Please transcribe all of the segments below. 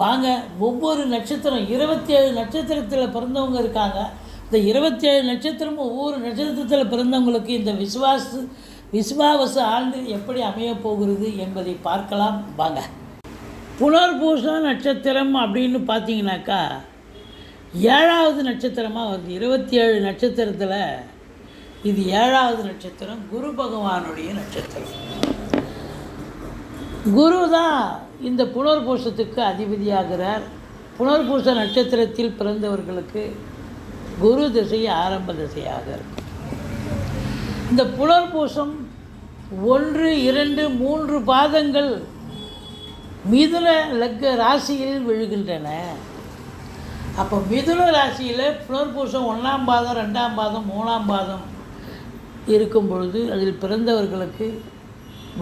வாங்க ஒவ்வொரு நட்சத்திரம் இருபத்தி ஏழு நட்சத்திரத்தில் பிறந்தவங்க இருக்காங்க. இந்த இருபத்தி ஏழு நட்சத்திரமும் ஒவ்வொரு நட்சத்திரத்தில் பிறந்தவங்களுக்கு இந்த விசுவாச விசுவாவச ஆண்டு எப்படி அமையப் போகிறது என்பதை பார்க்கலாம். வாங்க. புனர்பூச நட்சத்திரம் அப்படின்னு பார்த்தீங்கன்னாக்கா ஏழாவது நட்சத்திரமாக வருது. இருபத்தி ஏழு நட்சத்திரத்தில் இது ஏழாவது நட்சத்திரம் குரு பகவானுடைய நட்சத்திரம். குரு தான் இந்த புனர்பூசத்துக்கு அதிபதியாகிறார். புனர்பூச நட்சத்திரத்தில் பிறந்தவர்களுக்கு குரு திசை ஆரம்ப திசையாக இருக்கும். இந்த புனர்பூசம் ஒன்று இரண்டு மூன்று பாதங்கள் மிதுன லக்க ராசியில் விழுகின்றன. அப்போ மிதுன ராசியில் புனர்பூசம் ஒன்றாம் பாதம் ரெண்டாம் பாதம் மூணாம் பாதம் இருக்கும் பொழுது அதில் பிறந்தவர்களுக்கு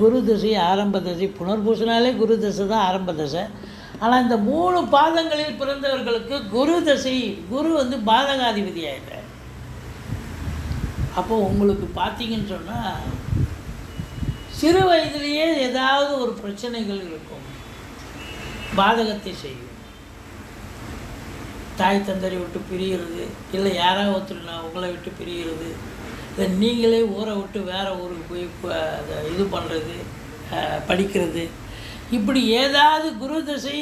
குரு திசை ஆரம்ப திசை புனர்பூசினாலே குரு திசை தான் ஆரம்ப திசை. ஆனால் இந்த மூணு பாதங்களில் பிறந்தவர்களுக்கு குரு தசை குரு வந்து பாதகாதிபதி ஆகிட்டார் அப்போ உங்களுக்கு பார்த்தீங்கன்னு சொன்னால் சிறு வயதிலேயே ஏதாவது ஒரு பிரச்சனைகள் இருக்கும். பாதகத்தை செய்யும். தாய் தந்தரை விட்டு பிரிகிறது இல்லை யாராவது ஒருத்தர் நான் உங்களை விட்டு பிரிகிறது இதை நீங்களே ஊரை விட்டு வேறு ஊருக்கு போய் அதை இது பண்ணுறது படிக்கிறது. இப்படி ஏதாவது குரு திசை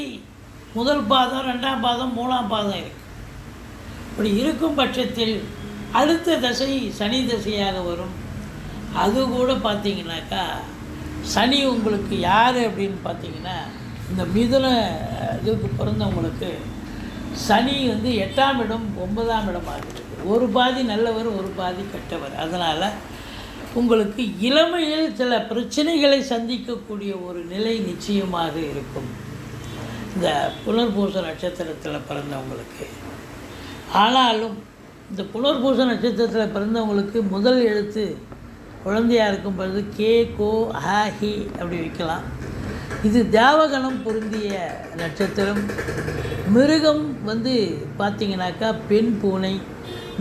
முதல் பாதம் ரெண்டாம் பாதம் மூணாம் பாதம் இருக்கு. இப்படி இருக்கும் பட்சத்தில் அடுத்த தசை சனி திசையாக வரும். அது கூட பார்த்தீங்கன்னாக்கா சனி உங்களுக்கு யார் அப்படின்னு பார்த்தீங்கன்னா இந்த மிதுன இதுக்கு பிறந்தவங்களுக்கு சனி வந்து எட்டாம் இடம் ஒன்பதாம் இடம் ஆகிறது ஒரு பாதி நல்லவர் ஒரு பாதி கெட்டவர். அதனால் உங்களுக்கு இளமையில் சில பிரச்சனைகளை சந்திக்கக்கூடிய ஒரு நிலை நிச்சயமாக இருக்கும். இந்த புனர்பூச நட்சத்திரத்தில் பிறந்தவங்களுக்கு. ஆனாலும் இந்த புனர்பூச நட்சத்திரத்தில் பிறந்தவங்களுக்கு முதல் எழுத்து குழந்தையாக இருக்கும் பொழுது கே கோ ஹ ஹி அப்படி வைக்கலாம். இது தேவகணம் பொருந்திய நட்சத்திரம். மிருகம் வந்து பார்த்தீங்கன்னாக்கா பெண் பூனை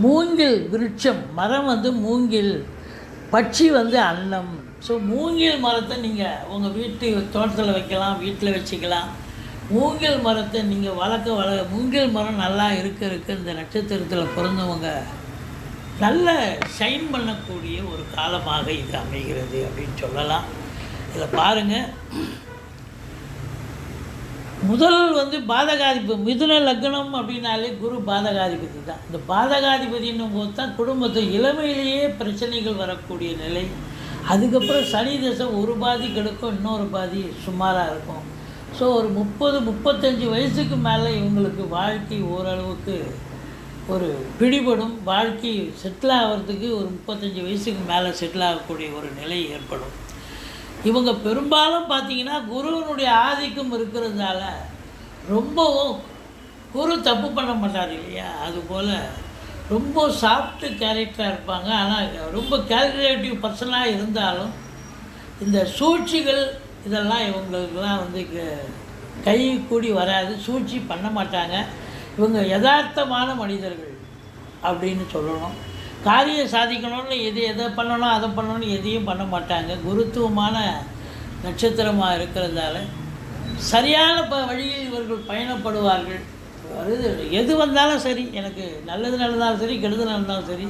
மூங்கில் விருட்சம் மரம் வந்து மூங்கில் பட்சி வந்து அன்னம். ஸோ மூங்கில் மரத்தை நீங்கள் உங்கள் வீட்டு தோட்டத்தில் வைக்கலாம் வீட்டில் வச்சுக்கலாம். மூங்கில் மரத்தை நீங்கள் வளர்க்க வள மூங்கில் மரம் நல்லா இருக்க இருக்க இந்த நட்சத்திரத்தில் பிறந்தவங்க நல்ல ஷைன் பண்ணக்கூடிய ஒரு காலமாக இது அமைகிறது அப்படின்னு சொல்லலாம். இதை பாருங்கள் முதல் வந்து பாதகாதிபதி மிதுன லக்னம் அப்படின்னாலே குரு பாதகாதிபதி தான். இந்த பாதகாதிபதினும் போது தான் குடும்பத்தை இளமையிலேயே பிரச்சனைகள் வரக்கூடிய நிலை. அதுக்கப்புறம் சனி தசை ஒரு பாதி கெடுக்கும் இன்னொரு பாதி சுமாராக இருக்கும். ஸோ ஒரு முப்பது முப்பத்தஞ்சு வயசுக்கு மேலே இவங்களுக்கு வாழ்க்கை ஓரளவுக்கு ஒரு பிடிபடும். வாழ்க்கை செட்டில் ஆகிறதுக்கு ஒரு முப்பத்தஞ்சு வயசுக்கு மேலே செட்டில் ஆகக்கூடிய ஒரு நிலை ஏற்படும். இவங்க பெரும்பாலும் பார்த்தீங்கன்னா குருவனுடைய ஆதிக்கம் இருக்கிறதால ரொம்பவும் குரு தப்பு பண்ண மாட்டார் இல்லையா? அதுபோல் ரொம்ப சாஃப்ட்டு கேரக்டராக இருப்பாங்க. ஆனால் ரொம்ப கேல்குலேட்டிவ் பர்சனாக இருந்தாலும் இந்த சூழ்ச்சிகள் இதெல்லாம் இவங்களுக்கெல்லாம் வந்து க- கை கூடி வராது. சூழ்ச்சி பண்ண மாட்டாங்க. இவங்க யதார்த்தமான மனிதர்கள் அப்படின்னு சொல்லணும். காரியம் சாதிக்கணும்னு எது எதை பண்ணணும் அதை பண்ணணும்னு எதையும் பண்ண மாட்டாங்க. குருத்துவமான நட்சத்திரமாக இருக்கிறதால சரியான ப வழியில் இவர்கள் பயணப்படுவார்கள். அது எது வந்தாலும் சரி எனக்கு நல்லது நடந்தாலும் சரி கெடுதல் நடந்தாலும் சரி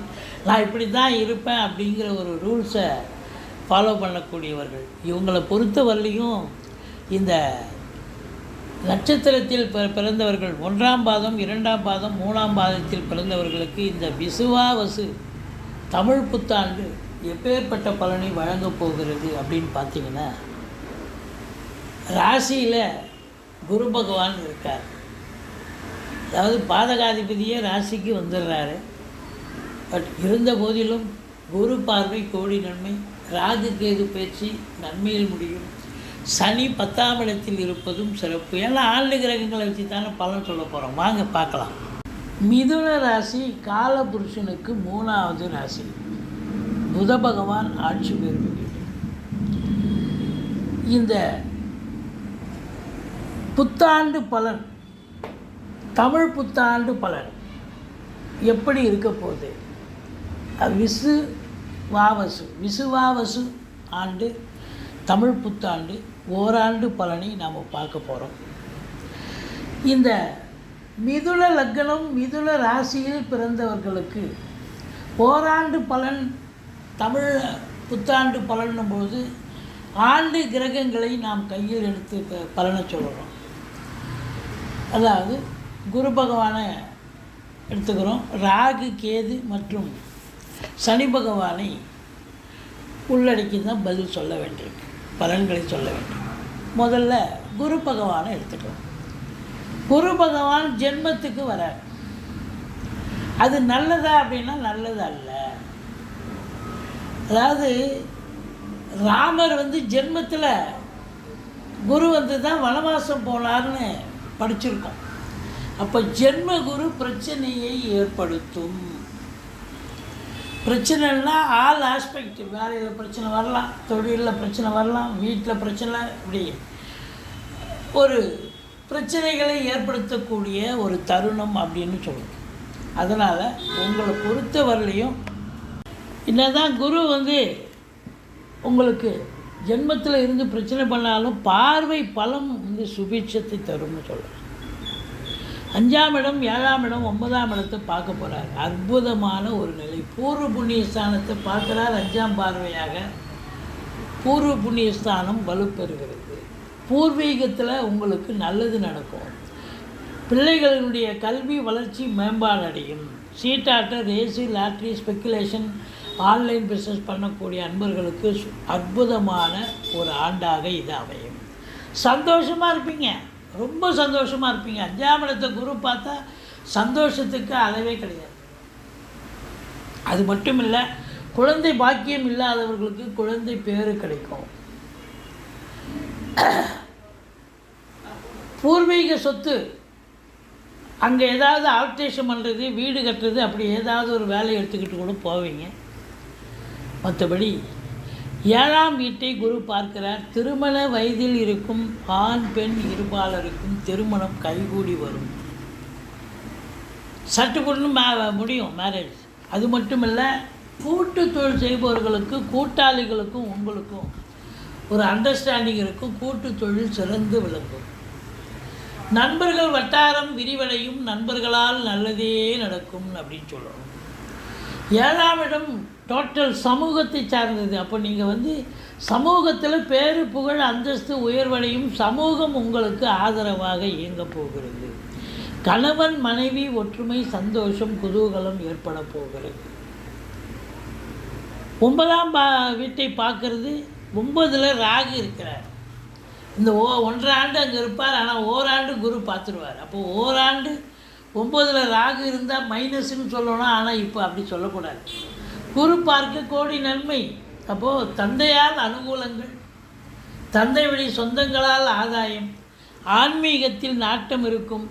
நான் இப்படி தான் இருப்பேன் அப்படிங்கிற ஒரு ரூல்ஸை ஃபாலோ பண்ணக்கூடியவர்கள். இவங்களை பொறுத்த வரலையும் இந்த நட்சத்திரத்தில் பிற- பிறந்தவர்கள் ஒன்றாம் பாதம் இரண்டாம் பாதம் மூணாம் பாதத்தில் பிறந்தவர்களுக்கு இந்த விசுவாவசு தமிழ் புத்தாண்டு எப்பேற்பட்ட பலனை வழங்கப் போகிறது அப்படின்னு பார்த்தீங்கன்னா ராசியில் குரு பகவான் இருக்கார். அதாவது பாதகாதிபதியே ராசிக்கு வந்துடுறாரு. பட் இருந்த போதிலும் குரு பார்வை கோடி நன்மை ராகு கேது பேச்சு நன்மையில் முடியும். சனி பத்தாம் இடத்தில் இருப்பதும் சிறப்பு. ஏன்னா ஆண்டு கிரகங்களை வச்சு தானே பலன் சொல்ல போகிறோம் வாங்க பார்க்கலாம். மிதுன ராசி காலபுருஷனுக்கு மூணாவது ராசி. புத பகவான் ஆட்சி பெறும் இந்த புத்தாண்டு பலன் தமிழ் புத்தாண்டு பலன் எப்படி இருக்க போகுது? விசு வாவசு விசுவாவசு ஆண்டு தமிழ் புத்தாண்டு ஓராண்டு பலனை நாம் பார்க்க போகிறோம் இந்த மிதுன லக்னம் மிதுன ராசியில் பிறந்தவர்களுக்கு ஓராண்டு பலன் தமிழ் புத்தாண்டு பலனும் போது ஆண்டு கிரகங்களை நாம் கையில் எடுத்து ப- பலனை சொல்கிறோம் அதாவது குரு பகவானை எடுத்துக்கிறோம். ராகு கேது மற்றும் சனி பகவானை உள்ளடக்கி தான் பதில் சொல்ல வேண்டியிருக்கு. பலன்களை சொல்ல வேண்டும். முதல்ல குரு பகவானை எடுத்துக்கலாம் குரு பகவான் ஜென்மத்துக்கு வரார். அது நல்லதா அப்படின்னா நல்லது அல்ல. அதாவது ராமர் வந்து ஜென்மத்தில் குரு வந்து தான் வனவாசம் போனார்னு படிச்சிருக்கோம். அப்போ ஜென்ம குரு பிரச்சனையை ஏற்படுத்தும். பிரச்சனைனா ஆல் ஆஸ்பெக்ட் வேலையில் பிரச்சனை வரலாம். தொழிலில் பிரச்சனை வரலாம். வீட்டில் பிரச்சனை இப்படி. ஒரு பிரச்சனைகளை ஏற்படுத்தக்கூடிய ஒரு தருணம் அப்படின்னு சொல்லணும். அதனால் உங்களை பொறுத்த வரையிலையும் என்ன என்னதான் குரு வந்து உங்களுக்கு ஜென்மத்தில் இருந்து பிரச்சனை பண்ணாலும் பார்வை பலம் வந்து சுபிட்சத்தை தரும்னு சொல்லணும். அஞ்சாம் இடம் ஏழாம் இடம் ஒன்பதாம் இடத்தை பார்க்க போகிறார் அற்புதமான ஒரு நிலை. பூர்வ புண்ணிய ஸ்தானத்தை பார்க்குறார் அஞ்சாம் பார்வையாக. பூர்வ புண்ணிய ஸ்தானம் வலுப்பெறுகிறது. பூர்வீகத்தில் உங்களுக்கு நல்லது நடக்கும். பிள்ளைகளினுடைய கல்வி வளர்ச்சி மேம்பாடு அடையும் சீட்டாட்ட race lottery speculation online business பண்ணக்கூடிய அன்பர்களுக்கு அற்புதமான ஒரு ஆண்டாக இது அமையும். சந்தோஷமாக இருப்பீங்க. ரொம்ப சந்தோஷமாக இருப்பீங்க. அஞ்சாம் குரு பார்த்தா சந்தோஷத்துக்கு அளவே கிடையாது. அது மட்டும் இல்லை குழந்தை பாக்கியம் இல்லாதவர்களுக்கு குழந்தை பேர் கிடைக்கும். பூர்வீக சொத்து அங்கே ஏதாவது ஆல்ட்ரேஷன் பண்ணுறது வீடு கட்டுறது அப்படி ஏதாவது ஒரு வேலையை எடுத்துக்கிட்டு கூட போவீங்க. மற்றபடி ஏழாம் வீட்டை குரு பார்க்கிறார். திருமண வயதில் இருக்கும் ஆண் பெண் இருபாலருக்கும் திருமணம் கைகூடி வரும். சட்டுக்குன்னு மே முடியும் மேரேஜ் அது மட்டும் இல்லை கூட்டு தொழில் செய்பவர்களுக்கு கூட்டாளிகளுக்கும் உங்களுக்கும் ஒரு அண்டர்ஸ்டாண்டிங் இருக்கும். கூட்டு தொழில் சிறந்து விளங்கும். நண்பர்கள் வட்டாரம் விரிவடையும் நண்பர்களால் நல்லதே நடக்கும் அப்படின்னு சொல்லணும். ஏழாம் இடம் டோட்டல் சமூகத்தை சார்ந்தது. அப்போ நீங்கள் வந்து சமூகத்தில் பேரு புகழ் அந்தஸ்து உயர்வடையும் சமூகம் உங்களுக்கு ஆதரவாக இயங்கப் போகிறது. கணவன் மனைவி ஒற்றுமை சந்தோஷம் குதூகலம் ஏற்பட போகிறது. ஒன்பதாம் பா வீட்டை பார்க்கறது. ஒன்பதில் ராகு இருக்கிறார். இந்த ஓ ஒன்றாண்டு அங்கே இருப்பார் ஆனால் ஓராண்டு குரு பார்த்துருவார். அப்போது ஓராண்டு ஒம்பதில் ராகு இருந்தால் மைனஸ்ன்னு சொல்லணும் ஆனால் இப்போ அப்படி சொல்லக்கூடாது. குரு பார்க்க கோடி நன்மை. அப்போது தந்தையால் அனுகூலங்கள் தந்தை வழி சொந்தங்களால் ஆதாயம் ஆன்மீகத்தில் நாட்டம் இருக்கும்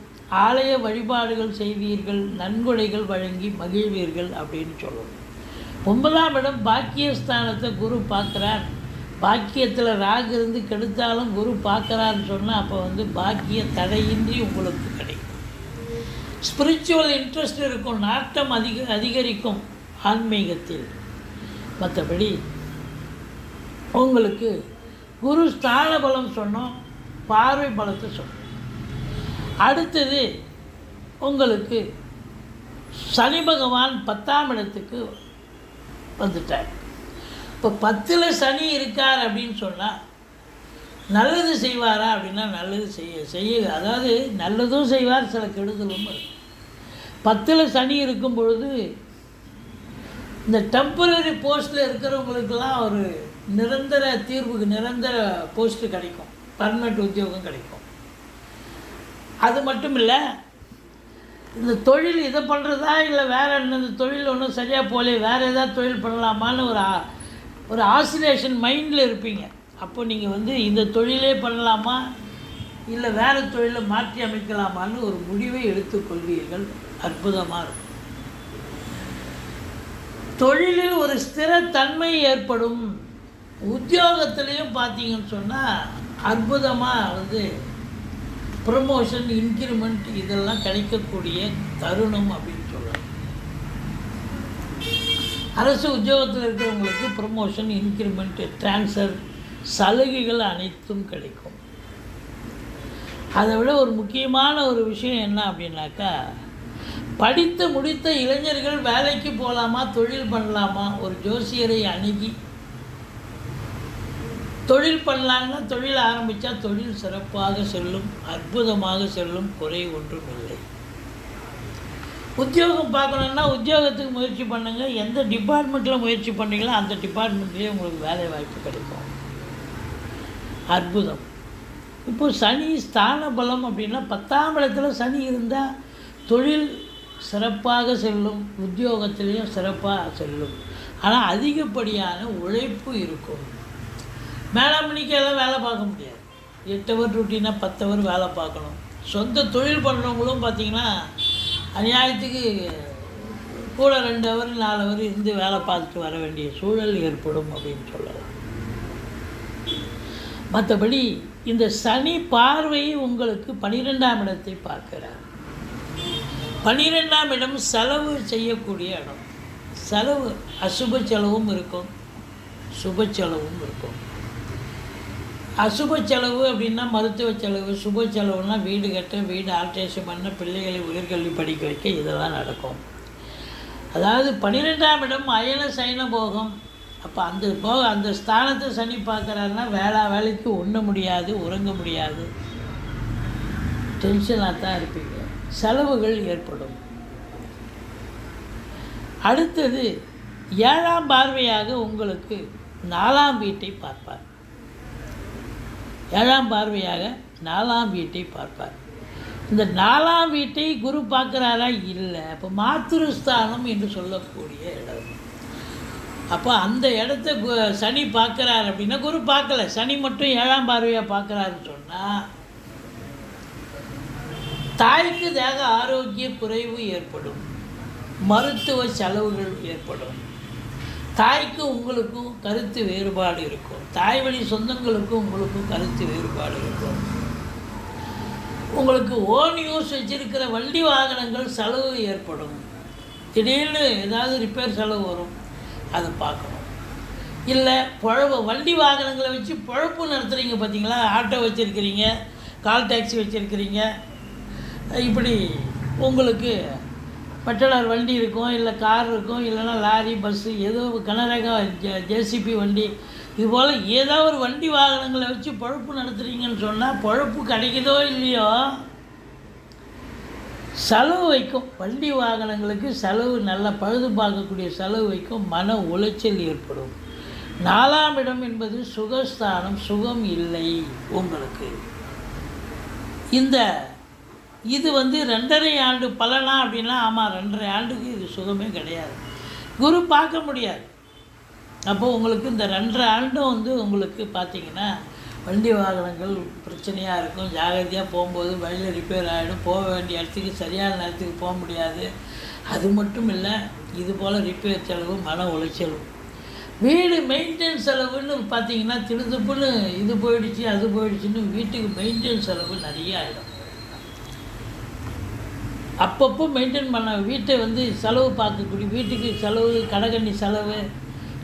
ஆலய வழிபாடுகள் செய்வீர்கள் நன்கொடைகள் வழங்கி மகிழ்வீர்கள் அப்படின்னு சொல்லணும் ஒன்பதாம் இடம் பாக்கியஸ்தானத்தை குரு பார்க்குறார். பாக்கியத்தில் ராகு இருந்து கெடுத்தாலும் குரு பார்க்குறான்னு சொன்னால் அப்போ வந்து பாக்கிய தடையின்றி உங்களுக்கு கிடைக்கும். ஸ்பிரிச்சுவல் இன்ட்ரெஸ்ட் இருக்கும் நாட்டம் அதிக அதிகரிக்கும். ஆன்மீகத்தில். மற்றபடி உங்களுக்கு குரு ஸ்தான பலம் சொன்னோம் பார்வை பலத்தை சொன்னோம். அடுத்தது உங்களுக்கு சனி பகவான் பத்தாம் இடத்துக்கு வந்துட்டார். இப்போ பத்தில் சனி இருக்கார் அப்படின்னு சொன்னால் நல்லது செய்வாரா அப்படின்னா நல்லது செய்ய செய்ய அதாவது நல்லதும் செய்வார் சில கெடுதலும் இருக்கும் பத்தில் சனி இருக்கும் பொழுது இந்த டெம்பரரி போஸ்ட்டில் இருக்கிறவங்களுக்கெல்லாம் ஒரு நிரந்தர தீர்வுக்கு நிரந்தர போஸ்ட்டு கிடைக்கும். பர்மனெண்ட் உத்தியோகம் கிடைக்கும். அது மட்டும் இல்லை இந்த தொழில் இதை பண்ணுறதா இல்லை வேறு என்ன இந்த தொழில் ஒன்றும் சரியாக போகலையே வேறு ஏதாவது தொழில் பண்ணலாமான்னு ஒரு ஒரு ஆசிலேஷன் மைண்டில் இருப்பீங்க. அப்போ நீங்கள் வந்து இந்த தொழிலே பண்ணலாமா? இல்லை வேறு தொழிலை மாற்றி அமைக்கலாமான்னு ஒரு முடிவை எடுத்துக்கொள்வீர்கள். அற்புதமாக இருக்கும். தொழிலில் ஒரு ஸ்திரத்தன்மை ஏற்படும். உத்தியோகத்திலையும் பார்த்தீங்கன்னு சொன்னால் அற்புதமாக வந்து ப்ரமோஷன் இன்க்ரிமெண்ட் இதெல்லாம் கிடைக்கக்கூடிய தருணம் அப்படின்னு சொல்லலாம். அரசு உத்தியோகத்தில் இருக்கிறவங்களுக்கு ப்ரமோஷன் இன்க்ரிமெண்ட் ட்ரான்ஸ்ஃபர் சலுகைகள் அனைத்தும் கிடைக்கும். அதை விட ஒரு முக்கியமான ஒரு விஷயம் என்ன அப்படின்னாக்கா படித்து முடித்த இளைஞர்கள் வேலைக்கு போகலாமா தொழில் பண்ணலாமா? ஒரு ஜோசியரை அணுகி. தொழில் பண்ணலான்னா தொழில் ஆரம்பித்தா தொழில் சிறப்பாக செல்லும் அற்புதமாக செல்லும் குறை ஒன்றும் இல்லை. உத்தியோகம் பார்க்கணுன்னா உத்தியோகத்துக்கு முயற்சி பண்ணுங்கள் எந்த டிபார்ட்மெண்ட்டில் முயற்சி பண்ணீங்களோ அந்த டிபார்ட்மெண்ட்லேயே உங்களுக்கு வேலை வாய்ப்பு கிடைக்கும். அற்புதம். இப்போ சனி ஸ்தான பலம் அப்படின்னா பத்தாம் இடத்துல சனி இருந்தால் தொழில் சிறப்பாக செல்லும் உத்தியோகத்திலையும் சிறப்பாக செல்லும். ஆனால் அதிகப்படியான உழைப்பு இருக்கும். மேலாமணிக்கெல்லாம் வேலை பார்க்க முடியாது. எட்டு அவர் ரொட்டீனாக பத்து அவர் வேலை பார்க்கணும். சொந்த தொழில் பண்ணுறவங்களும் பார்த்தீங்கன்னா அநியாயத்துக்கு கூட ரெண்டு அவர் நாலு அவர் இருந்து வேலை பார்த்துட்டு வர வேண்டிய சூழல் ஏற்படும் அப்படின்னு சொல்லலாம். மற்றபடி இந்த சனி பார்வை உங்களுக்கு பனிரெண்டாம் இடத்தை பார்க்கிறார். பன்னிரெண்டாம் இடம் செலவு செய்யக்கூடிய இடம். செலவு அசுப செலவும் இருக்கும். சுப செலவும் இருக்கும். அசுப செலவு அப்படின்னா மருத்துவ செலவு சுப செலவுனா வீடு கட்ட வீடு ஆல்ட்ரேஷன் பண்ண பிள்ளைகளை உயர்கல்வி படிக்க வைக்க இதெல்லாம் நடக்கும். அதாவது பன்னிரெண்டாம் இடம் அயன சயன போகம். அப்போ அந்த போக அந்த ஸ்தானத்தை சனி பார்க்குறாருன்னா வேளா வேலைக்கு உண்ண முடியாது உறங்க முடியாது. டென்ஷனாக தான் இருப்பீங்க. செலவுகள் ஏற்படும். அடுத்தது ஏழாம் பார்வையாக உங்களுக்கு நாலாம் வீட்டை பார்ப்பார். ஏழாம் பார்வையாக நாலாம் வீட்டை பார்ப்பார். இந்த நாலாம் வீட்டை குரு பார்க்குறாரா? இல்லை. அப்போ மாத்திருஸ்தானம் என்று சொல்லக்கூடிய இடம். அப்போ அந்த இடத்த கு- சனி பார்க்குறாரு அப்படின்னா குரு பார்க்கல. சனி மட்டும் ஏழாம் பார்வையாக பார்க்குறாருன்னு சொன்னால் தாய்க்கு தேக ஆரோக்கிய குறைவு ஏற்படும். மருத்துவ செலவுகள் ஏற்படும். தாய்க்கு உங்களுக்கும் கருத்து வேறுபாடு இருக்கும். தாய் வழி சொந்தங்களுக்கும் உங்களுக்கும் கருத்து வேறுபாடு இருக்கும். உங்களுக்கு ஓன் யூஸ் வச்சிருக்கிற வண்டி வாகனங்கள் செலவு ஏற்படும். திடீர்னு ஏதாவது ரிப்பேர் செலவு வரும். அதை பார்க்கணும். இல்லை புழவு வண்டி வாகனங்களை வச்சு பொழப்பு நடத்துகிறீங்க பார்த்தீங்களா ஆட்டோ வச்சுருக்கிறீங்க கால் டாக்ஸி வச்சுருக்கிறீங்க இப்படி உங்களுக்கு பட்டலார் வண்டி இருக்கும் இல்லை கார் இருக்கும் இல்லைன்னா லாரி பஸ்ஸு ஏதோ கனரக ஜேசிபி வண்டி. இது போல் ஏதோ ஒரு வண்டி வாகனங்களை வச்சு பொழப்பு நடத்துகிறீங்கன்னு சொன்னால் பொழப்பு கிடைக்குதோ இல்லையோ? செலவு வைக்கும். வண்டி வாகனங்களுக்கு செலவு நல்லா பழுது பார்க்கக்கூடிய செலவு வைக்கும். மன உளைச்சல் ஏற்படும். நாலாம் இடம் என்பது சுகஸ்தானம் சுகம் இல்லை உங்களுக்கு. இந்த இது வந்து ரெண்டரை ஆண்டு பலனா அப்படின்னா ஆமாம் ரெண்டரை ஆண்டுக்கு இது சுகமே கிடையாது. குரு பார்க்க முடியாது. அப்போ உங்களுக்கு இந்த ரெண்டரை ஆண்டும் வந்து உங்களுக்கு பார்த்தீங்கன்னா வண்டி வாகனங்கள் பிரச்சனையாக இருக்கும். ஜாகிரதையாக போகும்போது வழியில் ரிப்பேர் ஆகிடும் போக வேண்டிய இடத்துக்கு சரியான நேரத்துக்கு போக முடியாது. அது மட்டும் இல்லை இது போல் ரிப்பேர் செலவு மன உளைச்சலும். வீடு மெயின்டெனன்ஸ் செலவுன்னு பார்த்தீங்கன்னா திடுதுப்புன்னு இது போயிடுச்சு அது போயிடுச்சுன்னு வீட்டுக்கு மெயின்டெனன்ஸ் செலவு நிறைய ஆகிடும் அப்பப்போ மெயின்டைன் பண்ண வீட்டை வந்து செலவு பார்க்கக்கூடிய வீட்டுக்கு செலவு கடைக்கண்ணி செலவு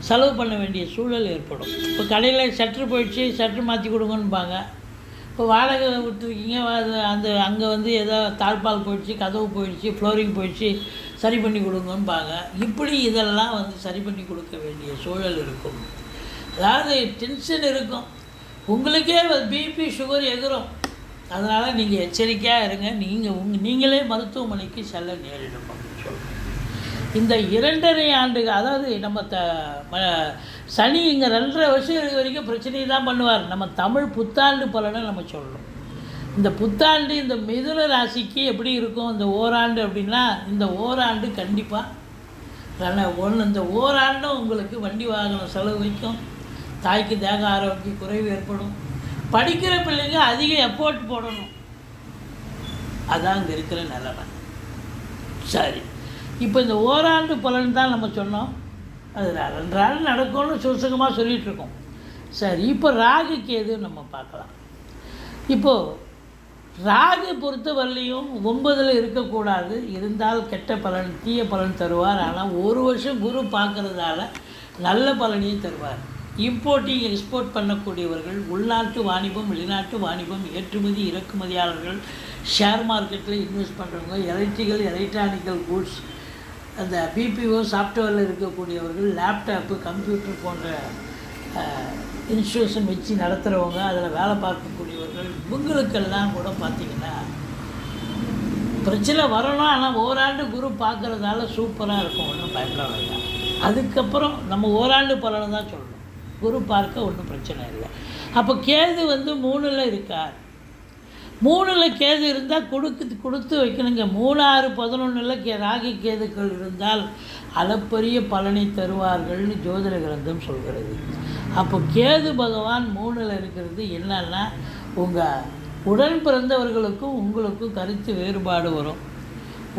செலவு பண்ண வேண்டிய சூழல் ஏற்படும். இப்போ கடையில் ஷட்ரு போயிடுச்சு ஷட்ரு மாற்றி கொடுங்கன்னுபாங்க இப்போ வாடகை விட்டுருக்கீங்க அது அந்த அங்கே வந்து ஏதோ தாழ்பால் போயிடுச்சு கதவு போயிடுச்சு ஃப்ளோரிங் போயிடுச்சு சரி பண்ணி கொடுங்கன்னுபாங்க இப்படி இதெல்லாம் வந்து சரி பண்ணி கொடுக்க வேண்டிய சூழல் இருக்கும். அதாவது டென்ஷன் இருக்கும். உங்களுக்கே பிபி சுகர் எகிரும் அதனால் நீங்கள் எச்சரிக்கையாக இருங்க. நீங்கள் உங்க நீங்களே மருத்துவமனைக்கு செல்ல நேரிடும் அப்படின்னு சொல்லுங்கள் இந்த இரண்டரை ஆண்டு அதாவது நம்ம த சனி இங்கே ரெண்டரை வருஷம் இருக்க வரைக்கும் பிரச்சனையை தான் பண்ணுவார். நம்ம தமிழ் புத்தாண்டு பலனை நம்ம சொல்லணும். இந்த புத்தாண்டு இந்த மிதுன ராசிக்கு எப்படி இருக்கும்? இந்த ஓராண்டு அப்படின்னா இந்த ஓராண்டு கண்டிப்பாக ஒன்று இந்த ஓராண்டும் உங்களுக்கு வண்டி வாகனம் செலவு வைக்கும் தாய்க்கு தேக ஆரோக்கிய குறைவு ஏற்படும். படிக்கிற பிள்ளைங்க அதிக எஃபோர்ட் போடணும். அதான் அங்கே இருக்கிற நிலைமை. சரி. இப்போ இந்த ஓராண்டு பலன் தான் நம்ம சொன்னோம். அது ரெண்டு நடக்கும்னு சுசகமாக சொல்லிகிட்டு இருக்கோம் சரி இப்போ ராகு கேது நம்ம பார்க்கலாம். இப்போது ராகு பொறுத்தவரையிலையும் ஒன்பதில் இருக்கக்கூடாது. இருந்தால் கெட்ட பலன் தீய பலன் தருவார். ஆனால் ஒரு வருஷம் குரு பார்க்குறதால நல்ல பலனையும் தருவார். இம்போர்ட்டிங் எக்ஸ்போர்ட் பண்ணக்கூடியவர்கள் உள்நாட்டு வாணிபம் வெளிநாட்டு வாணிபம் ஏற்றுமதி இறக்குமதியாளர்கள் ஷேர் மார்க்கெட்டில் இன்வெஸ்ட் பண்ணுறவங்க எலக்ட்ரிக்கல் எலக்ட்ரானிக்கல் கூட்ஸ் அந்த பிபிஓ சாஃப்ட்வேரில் இருக்கக்கூடியவர்கள் லேப்டாப்பு கம்ப்யூட்டர் போன்ற இன்ஸ்டியூஷன் வச்சு நடத்துகிறவங்க அதில் வேலை பார்க்கக்கூடியவர்கள் இவங்களுக்கெல்லாம் கூட பார்த்திங்கன்னா பிரச்சனை வரணும் ஆனால் ஓராண்டு குரு பார்க்குறதால சூப்பராக இருக்கும் ஒன்றும் பயப்பட வேண்டாம். அதுக்கப்புறம் நம்ம ஓராண்டு பலனை தான் சொல்லணும் குரு பார்க்க ஒன்றும் பிரச்சனை இல்லை. அப்போ கேது வந்து மூணில் இருக்கார் மூணில் கேது இருந்தால் கொடுக்கு கொடுத்து வைக்கணுங்க. மூணு ஆறு பதினொன்றில் கே ராகி கேதுக்கள் இருந்தால் அளப்பரிய பலனை தருவார்கள்னு ஜோதிட கிரந்தம் சொல்கிறது. அப்போ கேது பகவான் மூணில் இருக்கிறது என்னன்னா உங்கள் உடன் பிறந்தவர்களுக்கும் உங்களுக்கும் கருத்து வேறுபாடு வரும்.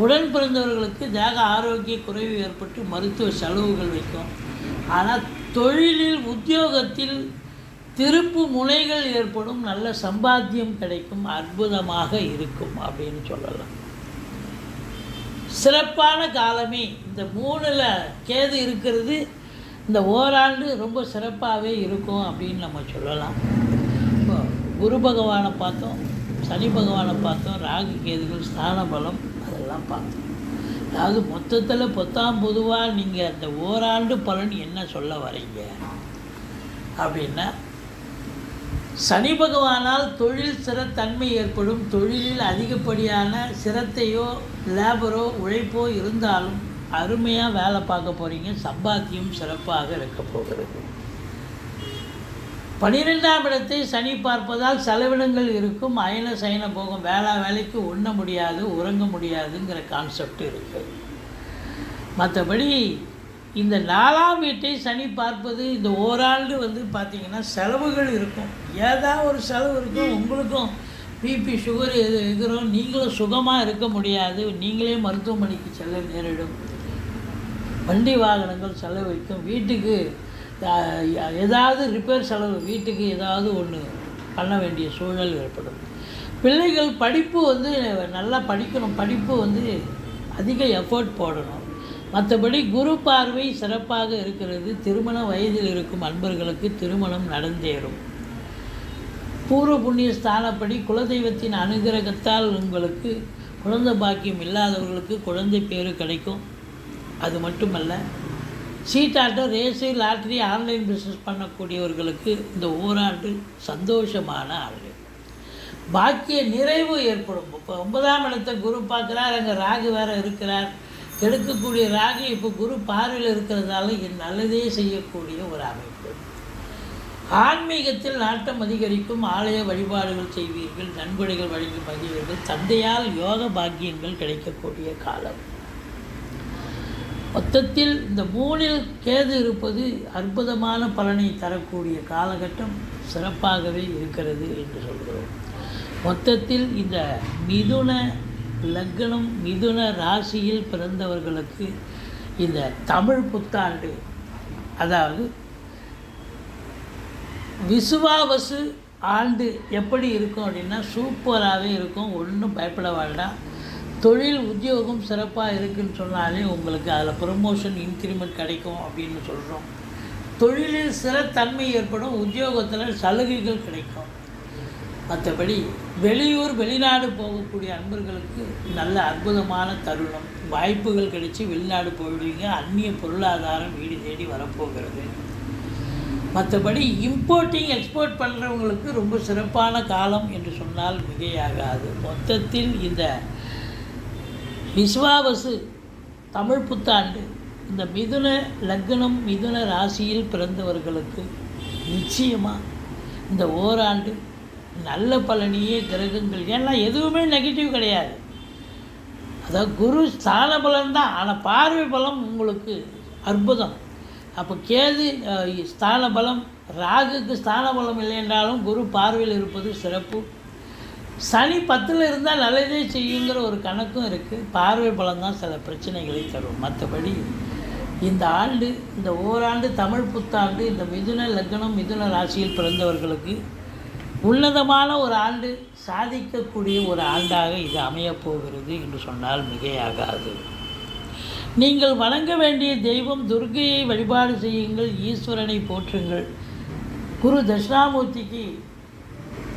உடன் பிறந்தவர்களுக்கு தேக ஆரோக்கிய குறைவு ஏற்பட்டு மருத்துவ செலவுகள் வைக்கும். ஆனால் தொழிலில் உத்தியோகத்தில் திருப்பு முனைகள் ஏற்படும் நல்ல சம்பாத்தியம் கிடைக்கும் அற்புதமாக இருக்கும் அப்படின்னு சொல்லலாம். சிறப்பான காலமே. இந்த மூணில் கேது இருக்கிறது இந்த ஓராண்டு ரொம்ப சிறப்பாகவே இருக்கும் அப்படின்னு நம்ம சொல்லலாம். குரு பகவானை பார்த்தோம் சனி பகவானை பார்த்தோம் ராகு கேதுகள் ஸ்தான பலம் அதெல்லாம் பார்த்தோம் அதாவது மொத்தத்தில் பொத்தாம் பொதுவாக நீங்கள் அந்த ஓராண்டு பலன் என்ன சொல்ல வரீங்க? அப்படின்னா சனி பகவானால் தொழில் சிறத்தன்மை ஏற்படும். தொழிலில் அதிகப்படியான சிரத்தையோ லேபரோ உழைப்போ இருந்தாலும் அருமையாக வேலை பார்க்க போகிறீங்க சம்பாத்தியம் சிறப்பாக இருக்க போகிறது. பனிரெண்டாம் இடத்தை சனி பார்ப்பதால் செலவினங்கள் இருக்கும். அயன சயன போகும் வேளா வேலைக்கு உண்ண முடியாது உறங்க முடியாதுங்கிற கான்செப்ட் இருக்குது மற்றபடி இந்த நாலாம் வீட்டை சனி பார்ப்பது இந்த ஓராண்டு வந்து பார்த்திங்கன்னா செலவுகள் இருக்கும். ஏதாவது ஒரு செலவு இருக்கும். உங்களுக்கும் பிபி சுகர் எது இருக்கிறோம் நீங்களும் சுகமாக இருக்க முடியாது. நீங்களே மருத்துவமனைக்கு செல்ல நேரிடும். வண்டி வாகனங்கள் செலவழிக்கும். வீட்டுக்கு ஏதாவது ரிப்பேர் செலவு வீட்டுக்கு ஏதாவது ஒன்று பண்ண வேண்டிய சூழல் ஏற்படும். பிள்ளைகள் படிப்பு வந்து நல்லா படிக்கணும். படிப்பு வந்து அதிக எஃபோர்ட் போடணும். மற்றபடி குரு பார்வை சிறப்பாக இருக்கிறது. திருமண வயதில் இருக்கும் அன்பர்களுக்கு திருமணம் நடந்தேறும். பூர்வ புண்ணிய ஸ்தானப்படி குலதெய்வத்தின் அனுகிரகத்தால் உங்களுக்கு குழந்தை பாக்கியம் இல்லாதவர்களுக்கு குழந்தை பேர் கிடைக்கும். அது மட்டுமல்ல சீட்டாட்டம் ரேஸு லாட்ரி ஆன்லைன் பிஸ்னஸ் பண்ணக்கூடியவர்களுக்கு இந்த ஓராண்டு சந்தோஷமான ஆண்டு. பாக்கிய நிறைவு ஏற்படும். இப்போ ஒன்பதாம் இடத்தை குரு பார்க்குறார் அங்கே ராகு வேறு இருக்கிறார். கெடுக்கக்கூடிய ராகு இப்போ குரு பார்வையில் இருக்கிறதால இது நல்லதே செய்யக்கூடிய ஒரு அமைப்பு. ஆன்மீகத்தில் நாட்டம் அதிகரிக்கும். ஆலய வழிபாடுகள் செய்வீர்கள். நண்பர்கள் வழங்கி மகிழ்வீர்கள். தந்தையால் யோக பாக்கியங்கள் கிடைக்கக்கூடிய காலம். மொத்தத்தில் இந்த மூணில் கேது இருப்பது அற்புதமான பலனை தரக்கூடிய காலகட்டம் சிறப்பாகவே இருக்கிறது என்று சொல்கிறோம். மொத்தத்தில் இந்த மிதுன லக்னம் மிதுன ராசியில் பிறந்தவர்களுக்கு இந்த தமிழ் புத்தாண்டு அதாவது விசுவாவசு ஆண்டு எப்படி இருக்கும் அப்படின்னா சூப்பராகவே இருக்கும் ஒன்றும் பயப்பட வேண்டாம். தொழில் உத்தியோகம் சிறப்பாக இருக்குன்னு சொன்னாலே உங்களுக்கு அதில் ப்ரமோஷன் இன்க்ரிமெண்ட் கிடைக்கும் அப்படின்னு சொல்கிறோம் தொழிலில் சிறத்தன்மை ஏற்படும் உத்தியோகத்தில் சலுகைகள் கிடைக்கும். மற்றபடி வெளியூர் வெளிநாடு போகக்கூடிய அன்பர்களுக்கு நல்ல அற்புதமான தருணம். வாய்ப்புகள் கிடைச்சி வெளிநாடு போயிடுவீங்க அந்நிய பொருளாதாரம் வீடு தேடி வரப்போகிறது. மற்றபடி இம்போர்ட்டிங் எக்ஸ்போர்ட் பண்ணுறவங்களுக்கு ரொம்ப சிறப்பான காலம் என்று சொன்னால் மிகையாகாது. மொத்தத்தில் இந்த விஸ்வாவசு தமிழ் புத்தாண்டு. இந்த மிதுன லக்னம் மிதுன ராசியில் பிறந்தவர்களுக்கு நிச்சயமாக இந்த ஓராண்டு நல்ல பலனையே கிரகங்கள். ஏன்னா எதுவுமே நெகட்டிவ் கிடையாது. அதாவது குரு ஸ்தான பலன் தான் ஆனால் பார்வை பலம் உங்களுக்கு அற்புதம். அப்போ கேது ஸ்தான பலம் ராகுக்கு ஸ்தான பலம் இல்லை என்றாலும் குரு பார்வையில் இருப்பது சிறப்பு. சனி பத்தில் இருந்தால் நல்லதே செய்யுங்கிற ஒரு கணக்கும் இருக்குது பார்வை பலம் தான் சில பிரச்சனைகளை தரும். மற்றபடி இந்த ஆண்டு இந்த ஓராண்டு தமிழ் புத்தாண்டு இந்த மிதுன லக்னம் மிதுன ராசியில் பிறந்தவர்களுக்கு உன்னதமான ஒரு ஆண்டு சாதிக்கக்கூடிய ஒரு ஆண்டாக இது அமையப்போகிறது என்று சொன்னால் மிகையாகாது. நீங்கள் வணங்க வேண்டிய தெய்வம் துர்க்கையை வழிபாடு செய்யுங்கள் ஈஸ்வரனை போற்றுங்கள். குரு தட்சிணாமூர்த்திக்கு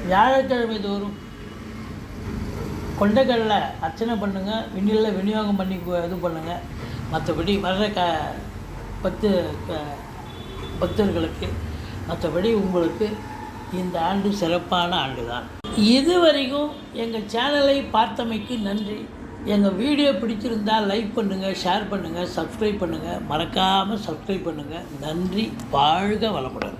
வியாழக்கிழமை தோறும் கொண்டக்கடலை அர்ச்சனை பண்ணுங்கள் விண்ணில் விநியோகம் பண்ணி கு- இது பண்ணுங்கள் மற்றபடி வர்ற க பத்து க- பக்தர்களுக்கு மற்றபடி உங்களுக்கு இந்த ஆண்டு சிறப்பான ஆண்டு தான் இதுவரைக்கும் எங்கள் சேனலை பார்த்தமைக்கு நன்றி. எங்கள் வீடியோ பிடிச்சிருந்தால் லைக் பண்ணுங்கள் ஷேர் பண்ணுங்கள் சப்ஸ்கிரைப் பண்ணுங்கள் மறக்காமல் சப்ஸ்கிரைப் பண்ணுங்கள் நன்றி வாழ்க வளமுடன்.